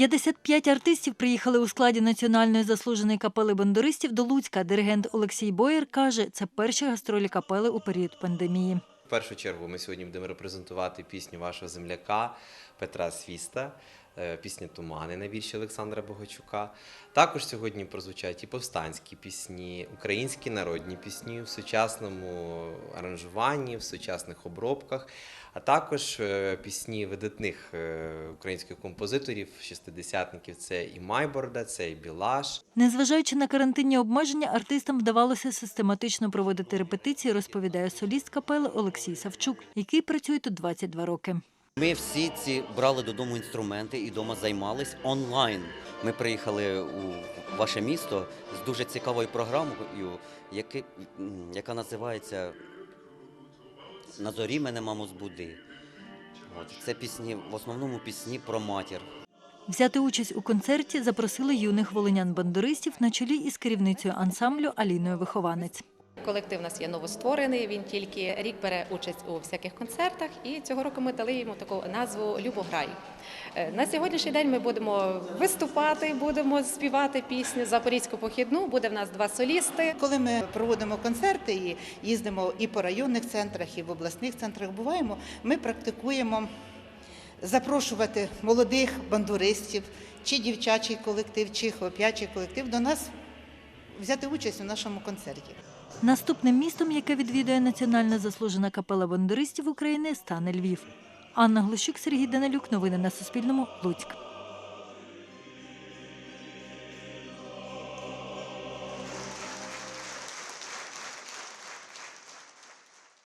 55 артистів приїхали у складі національної заслуженої капели бандуристів до Луцька. Диригент Олексій Боєр каже, це перші гастролі капели у період пандемії. В першу чергу ми сьогодні будемо репрезентувати пісню вашого земляка Петра Свіста, пісня Тумани на вірші Олександра Богачука. Також сьогодні прозвучать і повстанські пісні, українські народні пісні в сучасному аранжуванні, в сучасних обробках, а також е, пісні видатних е, українських композиторів, шестидесятників. Це і Майборда, це і Білаш. Незважаючи на карантинні обмеження, артистам вдавалося систематично проводити репетиції, розповідає соліст капели Олексій Савчук, який працює тут 22 роки. Ми всі ці брали додому інструменти і вдома займались онлайн. Ми приїхали у ваше місто з дуже цікавою програмою, м, яка називається На зорі мене мамо збуди. От. Це пісні, в основному пісні про матір. Взяти участь у концерті запросили юних волинян-бандуристів на чолі із керівницею ансамблю Аліною Вихованець. Колектив у нас є новостворений. Він тільки рік бере участь у всяких концертах, і цього року ми дали йому таку назву Любограй. Е, На сьогоднішній день ми будемо виступати, будемо співати пісню Запорізьку похідну. Буде в нас два солісти. Коли ми проводимо концерти і їздимо і по районних центрах, і в обласних центрах буваємо, ми практикуємо запрошувати молодих бандуристів, чи дівчачий колектив, чи хлоп'ячий колектив до нас взяти участь у нашому концерті. Наступним містом, яке відвідує національна заслужена капела бандуристів України, стане Львів. Анна Глущук, Сергій Данилюк. Новини на Суспільному. Луцьк.